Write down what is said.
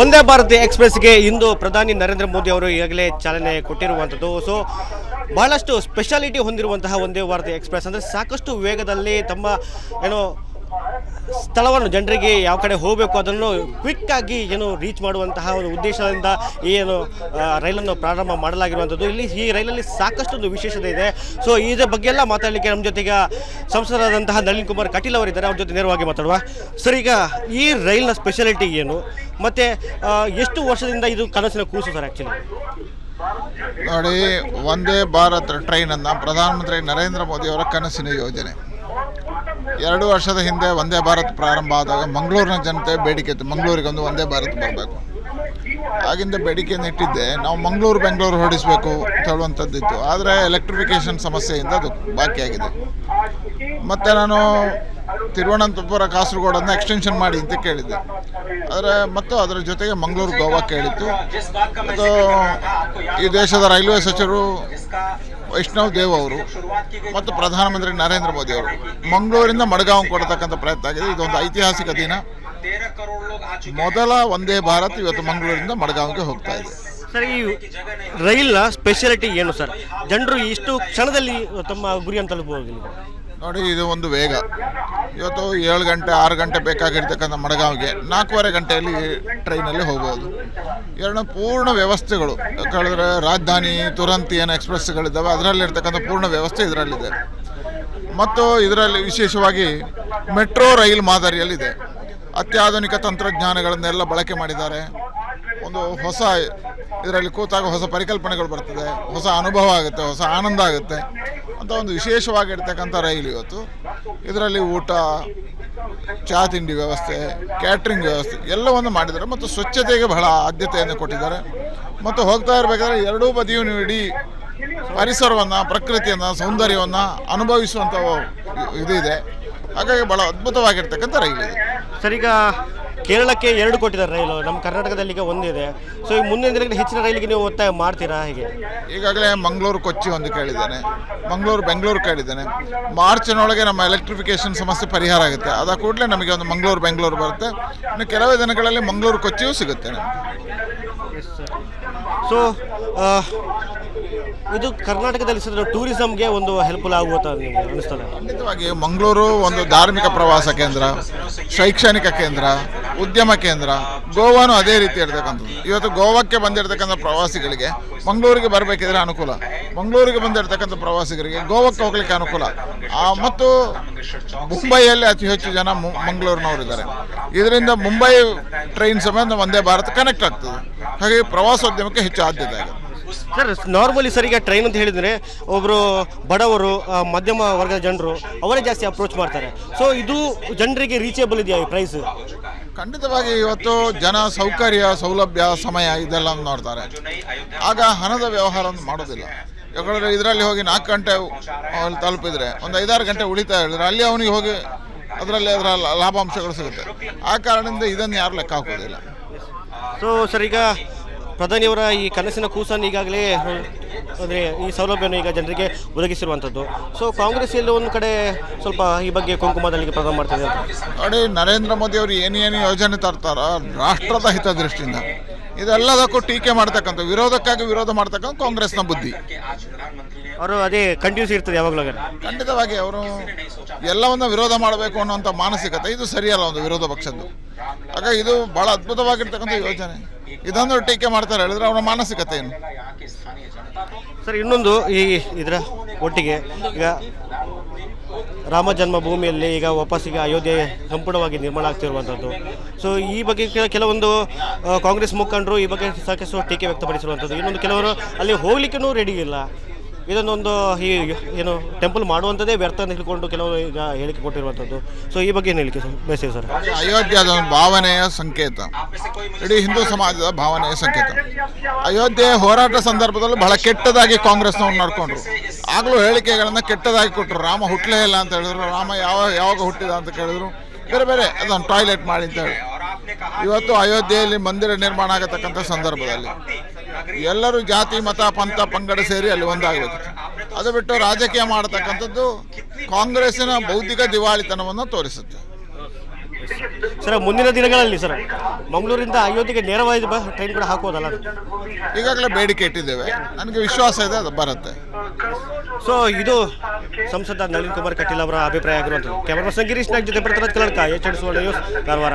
ಒಂದೇ ಭಾರತ್ ಎಕ್ಸ್ಪ್ರೆಸ್ಗೆ ಇಂದು ಪ್ರಧಾನಿ ನರೇಂದ್ರ ಮೋದಿ ಅವರು ಈಗಾಗಲೇ ಚಾಲನೆ ಕೊಟ್ಟಿರುವಂಥದ್ದು. ಸೊ ಬಹಳಷ್ಟು ಸ್ಪೆಷಾಲಿಟಿ ಹೊಂದಿರುವಂತಹ ಒಂದೇ ಭಾರತ್ ಎಕ್ಸ್ಪ್ರೆಸ್ ಅಂದರೆ ಸಾಕಷ್ಟು ವೇಗದಲ್ಲಿ ತಮ್ಮ, ಏನು ಸ್ಥಳವನ್ನು ಜನರಿಗೆ ಯಾವ ಕಡೆ ಹೋಗಬೇಕು ಅದನ್ನು ಕ್ವಿಕ್ ಆಗಿ ಏನು ರೀಚ್ ಮಾಡುವಂತಹ ಒಂದು ಉದ್ದೇಶದಿಂದ ಏನು ರೈಲನ್ನು ಪ್ರಾರಂಭ ಮಾಡಲಾಗಿರುವಂಥದ್ದು. ಇಲ್ಲಿ ಈ ರೈಲಲ್ಲಿ ಸಾಕಷ್ಟು ಒಂದು ವಿಶೇಷತೆ ಇದೆ. ಸೊ ಇದ್ರ ಬಗ್ಗೆ ಎಲ್ಲ ಮಾತಾಡಲಿಕ್ಕೆ ನಮ್ಮ ಜೊತೆಗೆ ಸಂಸದರಾದಂತಹ ನಳಿನ್ ಕುಮಾರ್ ಕಟೀಲ್ ಅವರಿದ್ದಾರೆ ಅವ್ರ ಜೊತೆ ನೇರವಾಗಿ ಮಾತಾಡುವ. ಸರ್ ಈಗ ಈ ರೈಲ್ನ ಸ್ಪೆಷಾಲಿಟಿ ಏನು? ಮತ್ತು ಎಷ್ಟು ವರ್ಷದಿಂದ ಇದು ಕನಸಿನ ಕೂಸು ಸರ್ ಆ್ಯಕ್ಚುಲಿ ನೋಡಿ, ವಂದೇ ಭಾರತ್ ಟ್ರೈನನ್ನು ಪ್ರಧಾನಮಂತ್ರಿ ನರೇಂದ್ರ ಮೋದಿಯವರ ಕನಸಿನ ಯೋಜನೆ. ಎರಡು ವರ್ಷದ ಹಿಂದೆ ವಂದೇ ಭಾರತ್ ಪ್ರಾರಂಭ ಆದಾಗ ಮಂಗಳೂರಿನ ಜನತೆ ಬೇಡಿಕೆ ಇತ್ತು, ಮಂಗಳೂರಿಗೆ ಒಂದು ವಂದೇ ಭಾರತ್ ಬರಬೇಕು. ಆಗಿಂದ ಬೇಡಿಕೆಯನ್ನು ಇಟ್ಟಿದ್ದೆ, ನಾವು ಮಂಗಳೂರು, ಬೆಂಗಳೂರು ಹೊರಡಿಸಬೇಕು ಅಂತ ಹೇಳುವಂಥದ್ದಿತ್ತು ಆದರೆ ಎಲೆಕ್ಟ್ರಿಫಿಕೇಷನ್ ಸಮಸ್ಯೆಯಿಂದ ಅದು ಬಾಕಿಯಾಗಿದೆ ಮತ್ತು ನಾನು ತಿರುವನಂತಪುರ, ಕಾಸರಗೋಡನ್ನು ಎಕ್ಸ್ಟೆನ್ಷನ್ ಮಾಡಿ ಅಂತ ಕೇಳಿದ್ದೆ. ಆದರೆ ಮತ್ತು ಅದರ ಜೊತೆಗೆ ಮಂಗಳೂರು, ಗೋವಾ ಕೇಳಿತ್ತು. ಮತ್ತು ಈ ದೇಶದ ರೈಲ್ವೆ ಸಚಿವರು ವೈಷ್ಣವ್ ದೇವ್ ಅವರು ಮತ್ತು ಪ್ರಧಾನಮಂತ್ರಿ ನರೇಂದ್ರ ಮೋದಿ ಅವರು ಮಂಗಳೂರಿಂದ ಮಡಗಾಂವ್ ಕೊಡತಕ್ಕಂಥ ಪ್ರಯತ್ನ ಆಗಿದೆ. ಇದೊಂದು ಐತಿಹಾಸಿಕ ದಿನ. ಮೊದಲ ಒಂದೇ ಭಾರತ್, ಇವತ್ತು ಮಂಗಳೂರಿಂದ ಮಡಗಾಂವ್ಗೆ ಹೋಗ್ತಾ ಇದೆ. ಸರ್, ಈ ರೈಲ್ನ ಸ್ಪೆಷಾಲಿಟಿ ಏನು ಸರ್? ಜನರು ಇಷ್ಟು ಕ್ಷಣದಲ್ಲಿ ತಮ್ಮ ಗುರಿಯನ್ನು ತಲುಪಬಹುದು ನೋಡಿ, ಇದು ಒಂದು ವೇಗ. ಇವತ್ತು ಏಳು ಗಂಟೆ, ಆರು ಗಂಟೆ ಬೇಕಾಗಿರ್ತಕ್ಕಂಥ ಮಡಗಾವ್ಗೆ ನಾಲ್ಕೂವರೆ ಗಂಟೆಯಲ್ಲಿ ಟ್ರೈನಲ್ಲಿ ಹೋಗ್ಬೋದು. ಎರಡನೇ ಪೂರ್ಣ ವ್ಯವಸ್ಥೆಗಳು ಹೇಳಿದ್ರೆ ರಾಜಧಾನಿ, ತುರಂತಿ ಏನು ಎಕ್ಸ್ಪ್ರೆಸ್ಗಳಿದ್ದಾವೆ ಅದರಲ್ಲಿರ್ತಕ್ಕಂಥ ಪೂರ್ಣ ವ್ಯವಸ್ಥೆ ಇದರಲ್ಲಿದೆ. ಮತ್ತು ಇದರಲ್ಲಿ ವಿಶೇಷವಾಗಿ ಮೆಟ್ರೋ ರೈಲ್ ಮಾದರಿಯಲ್ಲಿದೆ. ಅತ್ಯಾಧುನಿಕ ತಂತ್ರಜ್ಞಾನಗಳನ್ನೆಲ್ಲ ಬಳಕೆ ಮಾಡಿದ್ದಾರೆ. ಒಂದು ಹೊಸ ಇದರಲ್ಲಿ ಕೂತಾಗ ಹೊಸ ಪರಿಕಲ್ಪನೆಗಳು ಬರ್ತದೆ, ಹೊಸ ಅನುಭವ ಆಗುತ್ತೆ, ಹೊಸ ಆನಂದ ಆಗುತ್ತೆ. ಅಂತ ಒಂದು ವಿಶೇಷವಾಗಿರ್ತಕ್ಕಂಥ ರೈಲು ಇವತ್ತು. ಇದರಲ್ಲಿ ಊಟ, ಚಹಾ ತಿಂಡಿ ವ್ಯವಸ್ಥೆ ಕ್ಯಾಟ್ರಿಂಗ್ ವ್ಯವಸ್ಥೆ ಎಲ್ಲವನ್ನು ಮಾಡಿದ್ದಾರೆ ಮತ್ತು ಸ್ವಚ್ಛತೆಗೆ ಬಹಳ ಆದ್ಯತೆಯನ್ನು ಕೊಟ್ಟಿದ್ದಾರೆ. ಮತ್ತು ಹೋಗ್ತಾ ಇರಬೇಕಾದ್ರೆ ಎರಡೂ ಬದಿಯೂ ಇಡೀ ಪರಿಸರವನ್ನು, ಪ್ರಕೃತಿಯನ್ನು, ಸೌಂದರ್ಯವನ್ನು ಅನುಭವಿಸುವಂಥ ಇದು ಇದೆ ಹಾಗಾಗಿ ಭಾಳ ಅದ್ಭುತವಾಗಿರ್ತಕ್ಕಂಥ ರೈಲು ಇದೆ ಈಗ ಕೇರಳಕ್ಕೆ ಎರಡು ಕೊಟ್ಟಿದ್ದಾರೆ ರೈಲು. ನಮ್ಮ ಕರ್ನಾಟಕದಲ್ಲಿ ಈಗ ಒಂದಿದೆ ಸೊ ಈ ಮುಂದಿನ ದಿನಗಳಲ್ಲಿ ಹೆಚ್ಚಿನ ರೈಲಿಗೆ ನೀವು ಒತ್ತಾಯ ಮಾಡ್ತೀರಾ ಹೇಗೆ? ಈಗಾಗಲೇ ಮಂಗಳೂರು ಕೊಚ್ಚಿ ಒಂದು ಕೇಳಿದ್ದೇನೆ. ಮಂಗಳೂರು ಬೆಂಗಳೂರು ಕೇಳಿದ್ದೇನೆ. ಮಾರ್ಚ್ನೊಳಗೆ ನಮ್ಮ ಎಲೆಕ್ಟ್ರಿಫಿಕೇಷನ್ ಸಮಸ್ಯೆ ಪರಿಹಾರ ಆಗುತ್ತೆ. ಅದ ಕೂಡಲೇ ನಮಗೆ ಒಂದು ಮಂಗಳೂರು ಬೆಂಗಳೂರು ಬರುತ್ತೆ. ಇನ್ನು ಕೆಲವೇ ದಿನಗಳಲ್ಲಿ ಮಂಗಳೂರು ಕೊಚ್ಚಿಯೂ ಸಿಗುತ್ತೆ ನಮಗೆ. ಸೊ ಇದು ಕರ್ನಾಟಕದಲ್ಲಿ ಸರ್ ಟೂರಿಸಮ್ಗೆ ಒಂದು ಹೆಲ್ಪ್ಫುಲ್ ಆಗುವಂತ ಅನಿಸ್ತದೆ. ಖಂಡಿತವಾಗಿ ಮಂಗಳೂರು ಒಂದು ಧಾರ್ಮಿಕ ಪ್ರವಾಸ ಕೇಂದ್ರ, ಶೈಕ್ಷಣಿಕ ಕೇಂದ್ರ, ಉದ್ಯಮ ಕೇಂದ್ರ, ಗೋವಾನು ಅದೇ ರೀತಿ ಇರ್ತಕ್ಕಂಥದ್ದು. ಇವತ್ತು ಗೋವಾಕ್ಕೆ ಬಂದಿರತಕ್ಕಂಥ ಪ್ರವಾಸಿಗಳಿಗೆ ಮಂಗಳೂರಿಗೆ ಬರಬೇಕಿದ್ರೆ ಅನುಕೂಲ. ಮಂಗಳೂರಿಗೆ ಬಂದಿರತಕ್ಕಂಥ ಪ್ರವಾಸಿಗರಿಗೆ ಗೋವಾಕ್ಕೆ ಹೋಗ್ಲಿಕ್ಕೆ ಅನುಕೂಲ. ಮತ್ತು ಮುಂಬೈಯಲ್ಲಿ ಅತಿ ಹೆಚ್ಚು ಜನ ಮಂಗಳೂರಿನವರು ಮಂಗಳೂರಿನವರಿದ್ದಾರೆ ಇದರಿಂದ ಮುಂಬೈ ಟ್ರೈನ್ ಸಮೇತ ಒಂದೇ ಭಾರತ ಕನೆಕ್ಟ್ ಆಗ್ತದೆ. ಹಾಗಾಗಿ ಪ್ರವಾಸೋದ್ಯಮಕ್ಕೆ ಹೆಚ್ಚು ಆದ್ಯತೆ ಆಗುತ್ತೆ. ಸರ್ ನಾರ್ಮಲಿ ಸರ್ ಈಗ ಟ್ರೈನ್ ಅಂತ ಹೇಳಿದರೆ ಒಬ್ಬರು ಬಡವರು ಮಧ್ಯಮ ವರ್ಗದ ಜನರು ಅವರೇ ಜಾಸ್ತಿ ಅಪ್ರೋಚ್ ಮಾಡ್ತಾರೆ. ಸೊ ಇದು ಜನರಿಗೆ ರೀಚೇಬಲ್ ಇದೆಯಾ ಈ ಪ್ರೈಸ್ ಖಂಡಿತವಾಗಿ ಇವತ್ತು ಜನ ಸೌಕರ್ಯ ಸೌಲಭ್ಯ ಸಮಯ ಇದೆಲ್ಲ ನೋಡ್ತಾರೆ. ಆಗ ಹಣದ ವ್ಯವಹಾರ ಮಾಡೋದಿಲ್ಲ. ಯಾಕಂದರೆ ಇದರಲ್ಲಿ ಹೋಗಿ ನಾಲ್ಕು ಗಂಟೆ ಅಲ್ಲಿ ತಲುಪಿದ್ರೆ ಒಂದು ಐದಾರು ಗಂಟೆ ಉಳಿತಾ ಹೇಳಿದ್ರೆ ಅಲ್ಲಿ ಅವನಿಗೆ ಹೋಗಿ ಅದರಲ್ಲಿ ಅದರ ಲಾಭಾಂಶಗಳು ಸಿಗುತ್ತೆ. ಆ ಕಾರಣದಿಂದ ಇದನ್ನು ಯಾರು ಲೆಕ್ಕ ಹಾಕೋದಿಲ್ಲ. ಸೊ ಸರ್ ಈಗ ಪ್ರಧಾನಿಯವರ ಈ ಕನಸಿನ ಕೂಸನ್ನು ಈಗಾಗಲೇ ಅಂದರೆ ಈ ಸೌಲಭ್ಯವನ್ನು ಈಗ ಜನರಿಗೆ ಒದಗಿಸಿರುವಂಥದ್ದು. ಸೊ ಕಾಂಗ್ರೆಸ್ ಎಲ್ಲ ಒಂದು ಕಡೆ ಸ್ವಲ್ಪ ಈ ಬಗ್ಗೆ ಕುಂಕುಮದಲ್ಲಿ ಪ್ರಾರಂಭ ಮಾಡ್ತಿದೆ ನೋಡಿ ನರೇಂದ್ರ ಮೋದಿ ಅವರು ಏನೇನು ಏನು ಯೋಜನೆ ತರ್ತಾರ ರಾಷ್ಟ್ರದ ಹಿತದೃಷ್ಟಿಯಿಂದ ಇದೆಲ್ಲದಕ್ಕೂ ಟೀಕೆ ಮಾಡ್ತಕ್ಕಂಥ ವಿರೋಧಕ್ಕಾಗಿ ವಿರೋಧ ಮಾಡ್ತಕ್ಕಂಥ ಕಾಂಗ್ರೆಸ್ನ ಬುದ್ಧಿ. ಅವರು ಅದೇ ಕಂಟಿನ್ಯೂಸ್ ಇರ್ತದೆ ಯಾವಾಗಲೂ. ಖಂಡಿತವಾಗಿ ಅವರು ಎಲ್ಲವನ್ನ ವಿರೋಧ ಮಾಡಬೇಕು ಅನ್ನುವಂಥ ಮಾನಸಿಕತೆ ಇದು ಸರಿಯಲ್ಲ ಒಂದು ವಿರೋಧ ಪಕ್ಷದ್ದು. ಹಾಗಾಗಿ ಇದು ಬಹಳ ಅದ್ಭುತವಾಗಿರ್ತಕ್ಕಂಥ ಯೋಜನೆ. ಇದನ್ನು ಟೀಕೆ ಮಾಡ್ತಾರೆ, ಹೇಳಿದ್ರೆ ಅವರ ಮಾನಸಿಕತೆ ಏನು? ಸರ್, ಇನ್ನೊಂದು ಈ ಇದರ ಒಟ್ಟಿಗೆ, ಈಗ ರಾಮ ಜನ್ಮಭೂಮಿಯಲ್ಲಿ ಈಗ ವಾಪಸ್ ಈಗ ಅಯೋಧ್ಯೆ ಸಂಪೂರ್ಣವಾಗಿ ನಿರ್ಮಾಣ ಆಗ್ತಿರುವಂಥದ್ದು. ಸೊ ಈ ಬಗ್ಗೆ ಕೆಲವೊಂದು ಕಾಂಗ್ರೆಸ್ ಮುಖಂಡರು ಈ ಬಗ್ಗೆ ಸಾಕಷ್ಟು ಟೀಕೆ ವ್ಯಕ್ತಪಡಿಸಿರುವಂಥದ್ದು. ಇನ್ನೊಂದು ಕೆಲವರು ಅಲ್ಲಿ ಹೋಗ್ಲಿಕ್ಕೂ ರೆಡಿ ಇಲ್ಲ. ಇದನ್ನೊಂದು ಈ ಏನು ಟೆಂಪಲ್ ಮಾಡುವಂಥದ್ದೇ ವ್ಯರ್ಥ ಅಂತ ಹೇಳ್ಕೊಂಡು ಕೆಲವರು ಈಗ ಹೇಳಿಕೆ ಕೊಟ್ಟಿರುವಂಥದ್ದು. ಸೊ ಈ ಬಗ್ಗೆ ಏನು ಹೇಳಿಕೆ ಸರ್? ಬೇಸಿಗೆ ಸರ್. ಅಯೋಧ್ಯೆ ಅದೊಂದು ಭಾವನೆಯ ಸಂಕೇತ. ಇಡೀ ಹಿಂದೂ ಸಮಾಜದ ಭಾವನೆಯ ಸಂಕೇತ. ಅಯೋಧ್ಯೆ ಹೋರಾಟ ಸಂದರ್ಭದಲ್ಲಿ ಬಹಳ ಕೆಟ್ಟದಾಗಿ ಕಾಂಗ್ರೆಸ್ನವ್ರು ನಡ್ಕೊಂಡ್ರು. ಆಗಲೂ ಹೇಳಿಕೆಗಳನ್ನು ಕೆಟ್ಟದಾಗಿ ಕೊಟ್ಟರು ರಾಮ ಹುಟ್ಟಲೇ ಇಲ್ಲ ಅಂತ ಹೇಳಿದ್ರು. ರಾಮ ಯಾವ, ಯಾವಾಗ ಹುಟ್ಟಿದ ಅಂತ ಕೇಳಿದ್ರು. ಬೇರೆ ಬೇರೆ ಅದನ್ನು ಟಾಯ್ಲೆಟ್ ಮಾಡಿ ಅಂತ ಹೇಳಿ. ಇವತ್ತು ಅಯೋಧ್ಯೆಯಲ್ಲಿ ಮಂದಿರ ನಿರ್ಮಾಣ ಆಗತಕ್ಕಂಥ ಸಂದರ್ಭದಲ್ಲಿ. ಎಲ್ಲರೂ ಜಾತಿ ಮತ ಪಂಥ ಪಂಗಡ ಸೇರಿ ಅಲ್ಲಿ ಒಂದಾಗಬೇಕು. ಅದು ಬಿಟ್ಟು ರಾಜಕೀಯ ಮಾಡತಕ್ಕಂಥದ್ದು ಕಾಂಗ್ರೆಸ್ಸಿನ ಬೌದ್ಧಿಕ ದಿವಾಳಿತನವನ್ನು ತೋರಿಸುತ್ತೆ. ಸರ್ ಮುಂದಿನ ದಿನಗಳಲ್ಲಿ ಸರ್ ಮಂಗಳೂರಿಂದ ಅಯೋಧ್ಯೆಗೆ ನೇರವಾಗಿ ಬ ಟ್ರೈನ್ ಕೂಡ ಹಾಕೋದಲ್ಲ ಈಗಾಗಲೇ ಬೇಡಿಕೆ ಇಟ್ಟಿದ್ದೇವೆ. ನನಗೆ ವಿಶ್ವಾಸ ಇದೆ ಅದು ಬರುತ್ತೆ. ಸೊ ಇದು ಸಂಸದ ನಳಿನ್ ಕುಮಾರ್ ಕಟೀಲ್ ಅವರ ಅಭಿಪ್ರಾಯ ಆಗಿರುವಂಥದ್ದು. ಕ್ಯಾಮರಾ ಪರ್ಸನ್ ಗಿರೀಶ್ ನಾಗ್ ಜೊತೆ ಪ್ರತಿರೋಧ ಕನ್ನಡಕ H N Suvarna news Karwar.